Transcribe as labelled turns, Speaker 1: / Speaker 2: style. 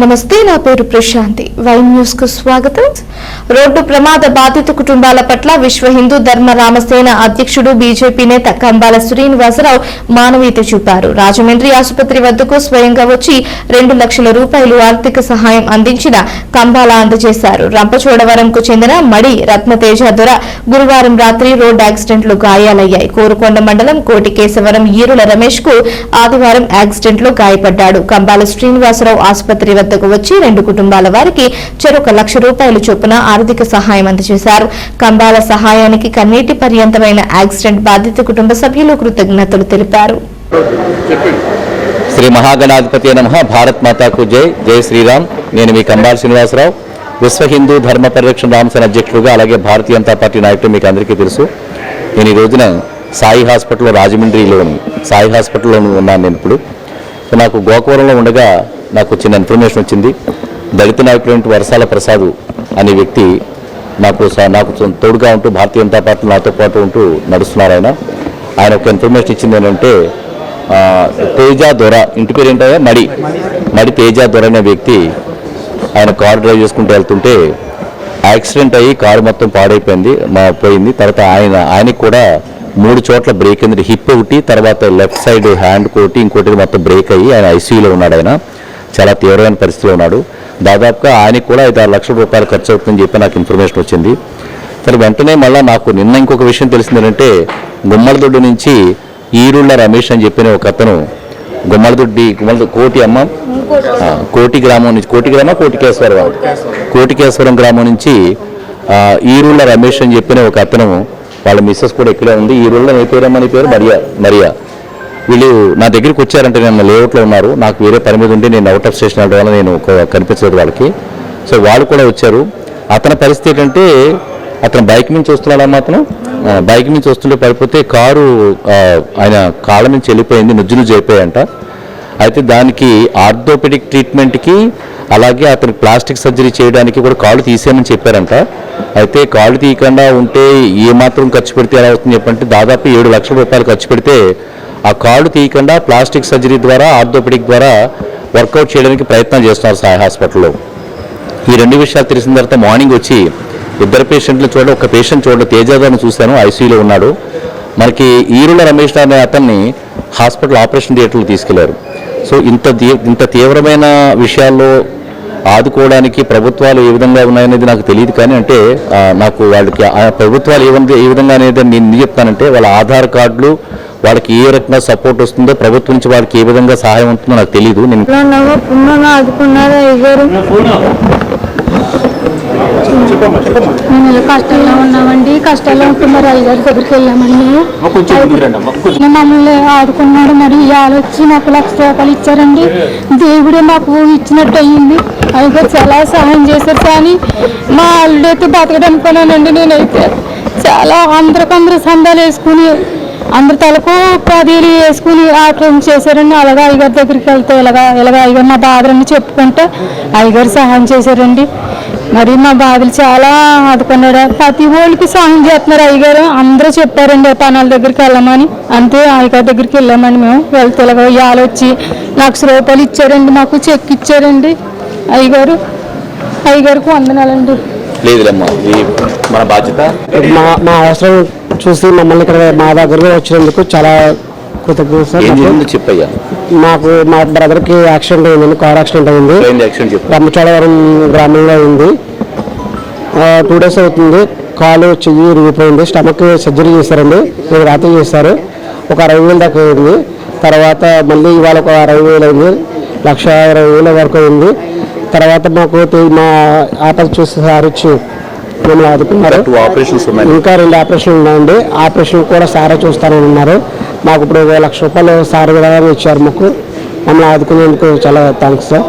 Speaker 1: నమస్తే నా పేరు ప్రశాంతి. వైన్ న్యూస్కు స్వాగతం. రోడ్డు ప్రమాద బాధిత కుటుంబాల పట్ల విశ్వ హిందూ ధర్మ రామసేన అధ్యక్షుడు బీజేపీ నేత కంబాల శ్రీనివాసరావు మానవీయత చూపారు. రాజమండ్రి ఆసుపత్రి వద్దకు స్వయంగా వచ్చి రెండు లక్షల రూపాయలు ఆర్థిక సహాయం అందించిన కంబాల అందజేశారు. రంపచోడవరంకు చెందిన మడి రత్నతేజ దొర గురువారం రాత్రి రోడ్డు యాక్సిడెంట్లో గాయాలయ్యాయి. కోరుకొండ మండలం కోటికేశవరం ఈరుల రమేష్కు ఆదివారం యాక్సిడెంట్లో గాయపడ్డాడు. కంబాల శ్రీనివాసరావు ఆసుపత్రి వద్దకు వచ్చి రెండు కుటుంబాల వారికి చెరొక లక్ష రూపాయలు చొప్పున ఆర్థిక సహాయం అందజేశారు. కంబాల సహాయానికి కన్నీటి పర్యంతమైన యాక్సిడెంట్ బాధిత కుటుంబ సభ్యులు కృతజ్ఞతలు తెలిపారు.
Speaker 2: శ్రీ మహాగణాధిపతి నమ భారత్ మాతాకు జై. జై శ్రీరామ్. నేను మీ కంబాల శ్రీనివాసరావు. విశ్వ హిందూ ధర్మ పరిరక్షణ రామసేన అధ్యక్షులుగా అలాగే భారతీయ జనతా పార్టీ నాయకుడు మీకు అందరికీ తెలుసు. నేను ఈ రోజున సాయి హాస్పిటల్ రాజమండ్రిలో సాయి హాస్పిటల్లో ఉన్నాను నేను ఇప్పుడు. నాకు గోకవరంలో ఉండగా నాకు చిన్న ఇన్ఫర్మేషన్ వచ్చింది. దళిత నాయకుడు వరసాల ప్రసాద్ అనే వ్యక్తి నాకు స- నాకు తోడుగా ఉంటూ భారతీయ జనతా పార్టీ నాతో పాటు ఉంటూ నడుస్తున్నారు ఆయన. ఆయన ఒక ఇన్ఫర్మేషన్ ఇచ్చింది ఏంటంటే తేజ దొర ఇంటి పేరు ఏంటో మడి. మడి తేజ దొర అనే వ్యక్తి ఆయన కారు డ్రైవ్ చేసుకుంటూ వెళ్తుంటే యాక్సిడెంట్ అయ్యి కారు మొత్తం పాడైపోయింది మా పోయింది. తర్వాత ఆయన ఆయనకి కూడా మూడు చోట్ల బ్రేక్ అయింది. హిప్ ఒకటి తర్వాత లెఫ్ట్ సైడ్ హ్యాండ్ కోటి ఇంకోటి మొత్తం బ్రేక్ అయ్యి ఆయన ఐసీయూలో ఉన్నాడు ఆయన. చాలా తీవ్రమైన పరిస్థితిలో ఉన్నాడు. దాదాపుగా ఆయనకి కూడా ఐదు ఆరు లక్షల రూపాయలు ఖర్చు అవుతుందని చెప్పి నాకు ఇన్ఫర్మేషన్ వచ్చింది. సరే వెంటనే మళ్ళీ నాకు నిన్న ఇంకొక విషయం తెలిసింది ఏంటంటే గుమ్మలదొడ్డు నుంచి ఈరుళ్ళ రమేష్ అని చెప్పిన ఒక అతను గుమ్మలదొడ్డి గుమ్మల కోటి అమ్మ? కోటి గ్రామం నుంచి కోటి గ్రామం కోటికేశ్వరం కోటికేశ్వరం గ్రామం నుంచి ఈరుళ్ళ రమేష్ అని చెప్పిన ఒక అతను వాళ్ళ మిస్సెస్ కూడా ఇక్కడే ఉంది. ఈరుళ్ళ నీ పేరమ్మ నీ పేరు? మరియా మరియా. వీళ్ళు నా దగ్గరికి వచ్చారంటే నేను లేఅవుట్లో ఉన్నారు. నాకు వేరే పని మీద ఉండి నేను అవుట్ ఆఫ్ స్టేషన్ వెళ్ళడం వల్ల నేను ఒక- కనిపించలేదు వాళ్ళకి. సో వాళ్ళు కూడా వచ్చారు. అతని పరిస్థితి ఏంటంటే అతను బైక్ నుంచి వస్తున్నాడమ్మా అతను బైక్ నుంచి వస్తుంటే పడిపోతే కారు ఆయన కాళ్ళ నుంచి వెళ్ళిపోయింది నుజ్జు నుజ్జు అయిపోయాయంట అయితే దానికి ఆర్థోపెడిక్ ట్రీట్మెంట్కి అలాగే అతను ప్లాస్టిక్ సర్జరీ చేయడానికి కూడా కాళ్ళు తీసేయమని చెప్పారంట. అయితే కాళ్ళు తీయకుండా ఉంటే ఏ మాత్రం ఖర్చు పెడితే ఎలా అవుతుంది చెప్పంటే దాదాపు ఏడు లక్షల రూపాయలు ఖర్చు పెడితే ఆ కాళ్ళు తీయకుండా ప్లాస్టిక్ సర్జరీ ద్వారా ఆర్థోపెడిక్ ద్వారా వర్కౌట్ చేయడానికి ప్రయత్నం చేస్తున్నారు సాయి హాస్పిటల్లో. ఈ రెండు విషయాలు తెలిసిన తర్వాత మార్నింగ్ వచ్చి ఇద్దరు పేషెంట్లు చూడ ఒక పేషెంట్ చూడ తేజాదాన్ని చూశాను ఐసీయూలో ఉన్నాడు. మనకి ఈరుల రమేష్ అనే అతన్ని హాస్పిటల్ ఆపరేషన్ థియేటర్లో తీసుకెళ్ళారు. సో ఇంత ఇంత తీవ్రమైన విషయాల్లో ఆదుకోవడానికి ప్రభుత్వాలు ఏ విధంగా ఉన్నాయనేది నాకు తెలియదు కానీ అంటే నాకు వాళ్ళకి ప్రభుత్వాలు ఏ విధంగా ఏ విధంగా అనేది నేను ఎందుకు చెప్తానంటే వాళ్ళ ఆధార్ కార్డులు వాళ్ళకి ఏ రకంగా సపోర్ట్ వస్తుందో ప్రభుత్వం నుంచి వాళ్ళకి ఏ విధంగా సహాయం ఉంటుందో నాకు తెలియదు నేను
Speaker 3: ఉన్నావో పుణ్యంగా ఆదుకున్నారు అయ్యగారు మేము ఇలా కష్టాల్లో ఉన్నామండి. కష్టాల్లో ఉంటున్నారు అయ్యగారి దగ్గరికి వెళ్ళామండి. మేము మమ్మల్ని ఆదుకున్నాడు మరి ఇవాళ వచ్చి మాకు లక్ష రూపాయలు ఇచ్చారండి. దేవుడే మాకు ఇచ్చినట్టు అయ్యింది. అయ్యగారు చాలా సహాయం చేశారు కానీ మా అల్లుడైతే బతకడనుకున్నానండి నేనైతే. చాలా అందరికందరూ సందాలు వేసుకుని అందరి తలకు పదీలు వేసుకుని ఆటం చేశారండి. అలాగా అయ్యగారి దగ్గరికి వెళ్తే ఇలాగా ఇలాగా అయ్యగారు మా బాధలన్నీ చెప్పుకుంటే అయ్యగారు సహాయం చేశారండి. మరి మా బాధలు చాలా ఆదుకున్నాడు. ప్రతి ఒళ్ళకి సహాయం చేస్తున్నారు అయ్యగారు. అందరూ చెప్పారండి పనాల దగ్గరికి వెళ్ళమని. అంతే అయ్యగారి దగ్గరికి వెళ్ళామని మేము వెళ్తే ఇవాళ వచ్చి లక్ష రూపాయలు ఇచ్చారండి మాకు చెక్ ఇచ్చారండి. అయ్యగారు అయ్యగారికి వందనాలండి.
Speaker 2: లేదులేమ్మా ఇది మన బాధ్యత?
Speaker 4: మా మా అవసరం చూసి మమ్మల్ని ఇక్కడ మా దగ్గరకు వచ్చినందుకు చాలా కృతజ్ఞత సార్
Speaker 2: చెప్పయ్యా.
Speaker 4: మాకు మా బ్రదర్కి యాక్సిడెంట్ అయిందండి కార్ యాక్సిడెంట్ అయింది. రంపచోడవరం గ్రామంలో ఉంది. టూ డేస్ అవుతుంది. కాలు చెయ్యి ఇరిగిపోయింది స్టమక్ సర్జరీ చేశారండి. ఇది రాత్రి చేశారు. ఒక అరవై వేలు దాకా అయింది. తర్వాత మళ్ళీ ఇవాళ ఒక అరవై వేలు అయింది. లక్ష ఇరవై వేల వరకు అయింది. తర్వాత మాకు మా ఆటలు చూసి సార్ ఇచ్చి మమ్మల్ని ఆదుకున్నారు ఇంకా రెండు ఆపరేషన్లు ఉన్నాయండి. ఆపరేషన్ కూడా సారే చూస్తానని ఉన్నారు. మాకు ఇప్పుడు ఒక లక్ష రూపాయలు సార్ ఇచ్చారు మాకు. మమ్మల్ని ఆదుకునేందుకు చాలా థ్యాంక్స్ సార్